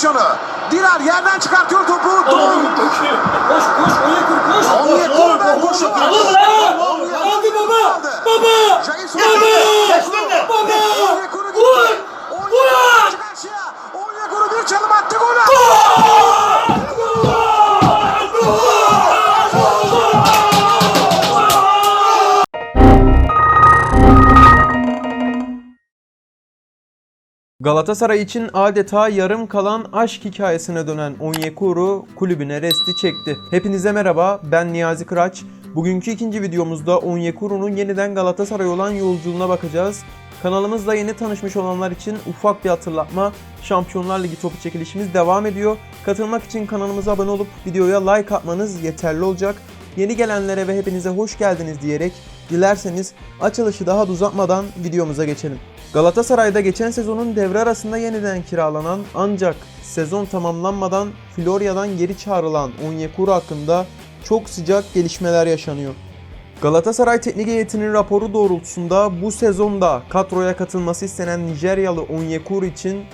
Pozisyonu. Dirar yerden çıkartıyor topu. Doğru. Koş koş Onyekuru koş. Koşu. Alın lan. Hadi baba. Baba. Jair Baba. Baba. Galatasaray için adeta yarım kalan aşk hikayesine dönen Onyekuru kulübüne resti çekti. Hepinize merhaba, ben Niyazi Kıraç. Bugünkü ikinci videomuzda Onyekuru'nun yeniden Galatasaray olan yolculuğuna bakacağız. Kanalımızla yeni tanışmış olanlar için ufak bir hatırlatma. Şampiyonlar Ligi topu çekilişimiz devam ediyor. Katılmak için kanalımıza abone olup videoya like atmanız yeterli olacak. Yeni gelenlere ve hepinize hoş geldiniz diyerek dilerseniz açılışı daha da uzatmadan videomuza geçelim. Galatasaray'da geçen sezonun devre arasında yeniden kiralanan ancak sezon tamamlanmadan Florya'dan geri çağrılan Onyekuru hakkında çok sıcak gelişmeler yaşanıyor. Galatasaray Teknik Heyeti'nin raporu doğrultusunda bu sezonda kadroya katılması istenen Nijeryalı Onyekuru için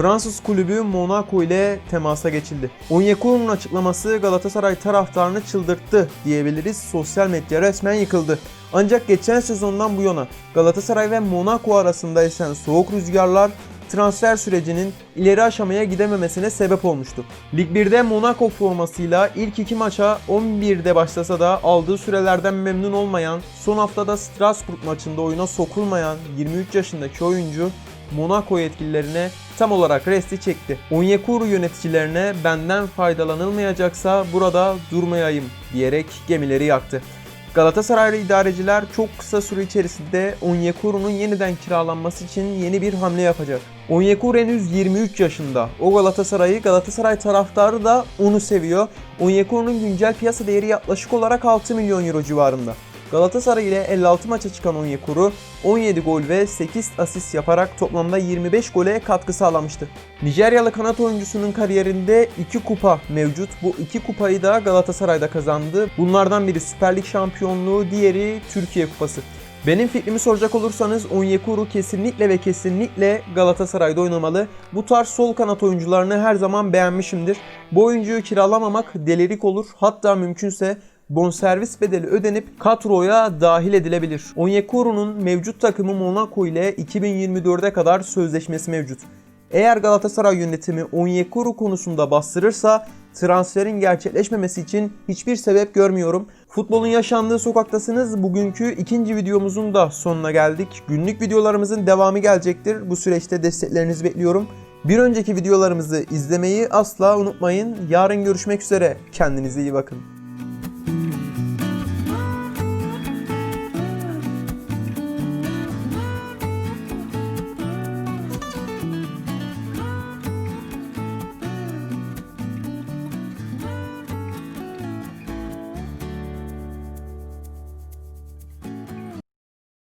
Fransız kulübü Monaco ile temasa geçildi. Onyekuru'nun açıklaması Galatasaray taraftarını çıldırttı diyebiliriz. Sosyal medya resmen yıkıldı. Ancak geçen sezondan bu yana Galatasaray ve Monaco arasında esen soğuk rüzgarlar transfer sürecinin ileri aşamaya gidememesine sebep olmuştu. Lig 1'de Monaco formasıyla ilk iki maça 11'de başlasa da aldığı sürelerden memnun olmayan, son haftada Strasbourg maçında oyuna sokulmayan 23 yaşındaki oyuncu Monaco yetkililerine tam olarak resti çekti. Onyekuru yöneticilerine benden faydalanılmayacaksa burada durmayayım diyerek gemileri yaktı. Galatasaraylı idareciler çok kısa süre içerisinde Onyekuru'nun yeniden kiralanması için yeni bir hamle yapacak. Onyekuru henüz 23 yaşında. O Galatasaray'ı, Galatasaray taraftarı da onu seviyor. Onyekuru'nun güncel piyasa değeri yaklaşık olarak 6 milyon euro civarında. Galatasaray ile 56 maça çıkan Onyekuru 17 gol ve 8 asist yaparak toplamda 25 gole katkı sağlamıştı. Nijeryalı kanat oyuncusunun kariyerinde 2 kupa mevcut. Bu 2 kupayı da Galatasaray'da kazandı. Bunlardan biri Süper Lig şampiyonluğu, diğeri Türkiye Kupası. Benim fikrimi soracak olursanız Onyekuru kesinlikle ve kesinlikle Galatasaray'da oynamalı. Bu tarz sol kanat oyuncularını her zaman beğenmişimdir. Bu oyuncuyu kiralamamak delilik olur. Hatta mümkünse bonservis bedeli ödenip kadroya dahil edilebilir. Onyekuru'nun mevcut takımı Monaco ile 2024'e kadar sözleşmesi mevcut. Eğer Galatasaray yönetimi Onyekuru konusunda bastırırsa transferin gerçekleşmemesi için hiçbir sebep görmüyorum. Futbolun yaşandığı sokaktasınız. Bugünkü ikinci videomuzun da sonuna geldik. Günlük videolarımızın devamı gelecektir. Bu süreçte desteklerinizi bekliyorum. Bir önceki videolarımızı izlemeyi asla unutmayın. Yarın görüşmek üzere. Kendinize iyi bakın.